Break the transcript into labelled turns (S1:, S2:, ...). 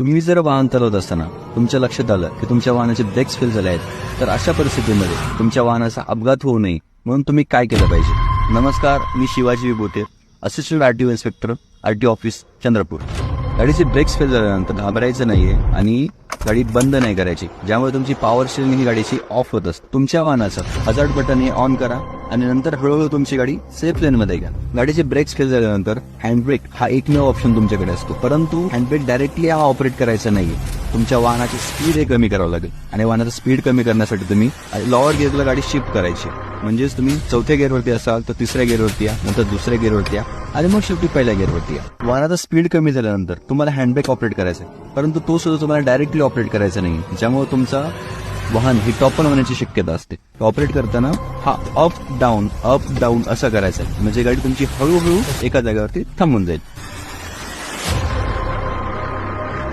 S1: तुम्ही जर वाहन चालवत असताना तुमच्या लक्षात आलं की तुमच्या वाहनाचे ब्रेक्स फेल झाले आहेत तर अशा परिस्थितीमध्ये तुमच्या वाहनाचा अपघात होऊ नये म्हणून तुम्ही काय केलं पाहिजे? नमस्कार मी Shivaji Vibhute assistant R T O inspector R T office Chandrapur. गाडीचे ब्रेक्स फेल झाल्यानंतर घाबरायचं नाहीये आणि गाडी बंद नाही करायची ज्यामुळे तुमची पॉवर स्टेरिंग ही गाडीची ऑफ होत असते. तुमच्या वाहनाचं हजार्ड बटन हे ऑन करा. आणि नंतर हळूहळू तुमची गाडी सेफ लेन मध्ये घ्या. गाडीचे ब्रेक्स फेल झाल्यानंतर हँडब्रेक हा एकमेव ऑप्शन तुमच्याकडे असतो. परंतु हँडब्रेक डायरेक्टली हा ऑपरेट करायचा नाहीये. तुमच्या वाहनाची स्पीड हे कमी करावं लागेल. आणि वाहनाचं स्पीड कमी करण्यासाठी तुम्ही लॉवर गिअरला गाडी शिफ्ट करायची. म्हणजेच तुम्ही चौथ्या गिअरवरती असाल तर तिसऱ्या गिअरवरती या नंतर दुसऱ्या गिअरवरती या आणि मग शेवटी पहिल्या गिअरवरती या. वाहनाचा स्पीड कमी झाल्यानंतर तुम्हाला हँडब्रेक ऑपरेट करायचा आहे परंतु तो सुद्धा तुम्हाला डायरेक्टली ऑपरेट करायचा नाही ज्यामुळे तुमचा वाहन ही टॉपन होण्याची शक्यता असते. ऑपरेट करताना हा अप डाऊन अप डाऊन असं करायचं आहे. म्हणजे गाडी तुमची हळूहळू एका जागेवरती थांबून जाईल.